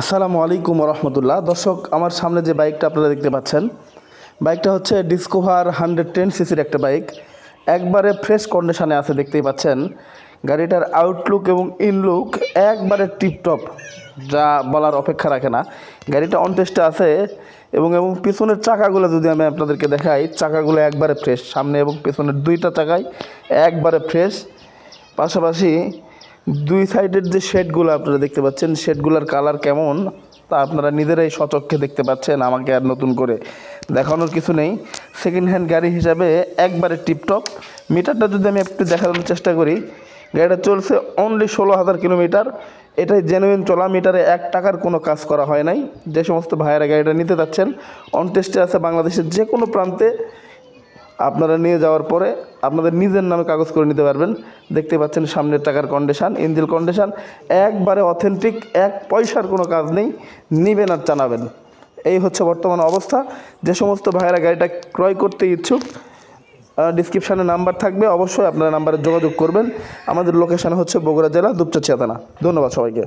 আসসালামু আলাইকুম রহমতুল্লাহ দর্শক, আমার সামনে যে বাইকটা আপনারা দেখতে পাচ্ছেন, বাইকটা হচ্ছে ডিসকোভার হান্ড্রেড টেন সিসির একটা বাইক। একবারে ফ্রেশ কন্ডিশনে আছে, দেখতেই পাচ্ছেন। গাড়িটার আউটলুক এবং ইনলুক একবারে টিপটপ যা বলার অপেক্ষা রাখে না। গাড়িটা অন টেস্টে আছে, এবং এবং পিছনের চাকাগুলো যদি আমি আপনাদেরকে দেখাই, চাকাগুলো একবারে ফ্রেশ সামনে এবং পেছনের দুইটা চাকাই একবারে ফ্রেশ পাশাপাশি দুই সাইডের যে শেডগুলো আপনারা দেখতে পাচ্ছেন, শেডগুলোর কালার কেমন, তা আপনারা নিজেরাই সচক্ষে দেখতে পাচ্ছেন, আমাকে আর নতুন করে দেখানোর কিছু নেই। সেকেন্ড হ্যান্ড গাড়ি হিসাবে একবারে টিপটপ মিটারটা যদি আমি একটু দেখানোর চেষ্টা করি, গাড়িটা চলছে অনলি ষোলো হাজার কিলোমিটার। এটাই জেনুইন চলা মিটারে এক টাকার কোনো কাজ করা হয় নাই। যে সমস্ত ভাইয়েরা গাড়িটা নিতে যাচ্ছেন অন টেস্টে আছে বাংলাদেশের যে কোনো প্রান্তে। আপনারা নিয়ে যাওয়ার পরে আপনাদের নিজের নামে কাগজ করে নিতে পারবেন। দেখতে পাচ্ছেন সামনের টাকার কন্ডিশান ইঞ্জিল কন্ডিশান একবারে অথেন্টিক এক পয়সার কোনো কাজ নেই, নিবেন আর জানাবেন। এই হচ্ছে বর্তমান অবস্থা। যে সমস্ত ভাইয়েরা গাড়িটা ক্রয় করতে ইচ্ছুক ডিসক্রিপশানে নাম্বার থাকবে, অবশ্যই আপনারা নাম্বারে যোগাযোগ করবেন। আমাদের লোকেশান হচ্ছে বগুড়া জেলা, দুপচা চেতনা ধন্যবাদ সবাইকে।